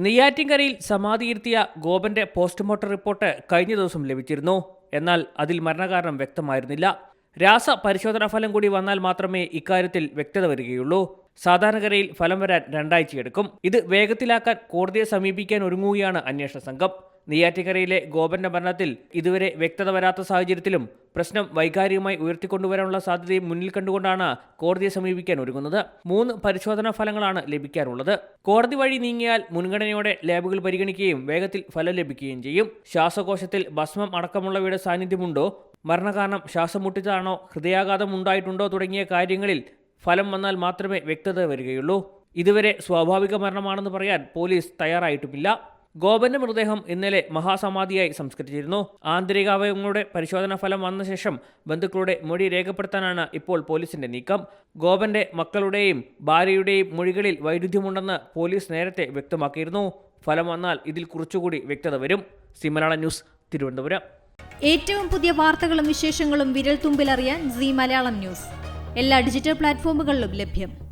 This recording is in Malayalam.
നെയ്യാറ്റിൻകരയിൽ സമാധിയിരുത്തിയ ഗോപന്റെ പോസ്റ്റ്മോർട്ടം റിപ്പോർട്ട് കഴിഞ്ഞ ദിവസം ലഭിച്ചിരുന്നു. എന്നാൽ അതിൽ മരണകാരണം വ്യക്തമായിരുന്നില്ല. രാസ പരിശോധനാ ഫലം കൂടി വന്നാൽ മാത്രമേ ഇക്കാര്യത്തിൽ വ്യക്തത വരികയുള്ളൂ. സാധാരണഗതിയിൽ ഫലം വരാൻ രണ്ടാഴ്ചയെടുക്കും. ഇത് വേഗത്തിലാക്കാൻ കോടതിയെ സമീപിക്കാൻ ഒരുങ്ങുകയാണ് അന്വേഷണ സംഘം. നെയ്യാറ്റിൻകരയിലെ ഗോപന്റെ മരണത്തിൽ ഇതുവരെ വ്യക്തത വരാത്ത സാഹചര്യത്തിലും പ്രശ്നം വൈകാരികമായി ഉയർത്തിക്കൊണ്ടുവരാനുള്ള സാധ്യതയും മുന്നിൽ കണ്ടുകൊണ്ടാണ് കോടതിയെ സമീപിക്കാൻ ഒരുങ്ങുന്നത്. മൂന്ന് പരിശോധനാ ഫലങ്ങളാണ് ലഭിക്കാനുള്ളത് കോടതി വഴി നീങ്ങിയാൽ മുൻഗണനയോടെ ലാബുകൾ പരിഗണിക്കുകയും വേഗത്തിൽ ഫലം ലഭിക്കുകയും ചെയ്യും. ശ്വാസകോശത്തിൽ ഭസ്മം അടക്കമുള്ളവയുടെ സാന്നിധ്യമുണ്ടോ? മരണകാരണം ശ്വാസം മുട്ടിച്ചതാണോ? ഹൃദയാഘാതം ഉണ്ടായിട്ടുണ്ടോ? തുടങ്ങിയ കാര്യങ്ങളിൽ ഫലം വന്നാൽ മാത്രമേ വ്യക്തത വരികയുള്ളൂ. ഇതുവരെ സ്വാഭാവിക മരണമാണെന്ന് പറയാൻ പോലീസ് തയ്യാറായിട്ടുമില്ല. ഗോപന്റെ മൃതദേഹം ഇന്നലെ മഹാസമാധിയായി സംസ്കരിച്ചിരുന്നു. ആന്തരികാവയവങ്ങളുടെ പരിശോധനാ ഫലം വന്ന ശേഷം ബന്ധുക്കളുടെ മൊഴി രേഖപ്പെടുത്താനാണ് ഇപ്പോൾ പോലീസിന്റെ നീക്കം. ഗോപന്റെ മക്കളുടെയും ഭാര്യയുടെയും മൊഴികളിൽ വൈരുദ്ധ്യമുണ്ടെന്ന് പോലീസ് നേരത്തെ വ്യക്തമാക്കിയിരുന്നു. ഫലം വന്നാൽ ഇതിൽ കുറച്ചുകൂടി വ്യക്തത വരും. സിമലാള ന്യൂസ് തിരുവനന്തപുരം. ഏറ്റവും പുതിയ വാർത്തകളും വിശേഷങ്ങളും വിരൽ തുമ്പിലറിയാൻ സി മലയാളം ന്യൂസ്. എല്ലാ ഡിജിറ്റൽ പ്ലാറ്റ്ഫോമുകളിലും ലഭ്യം.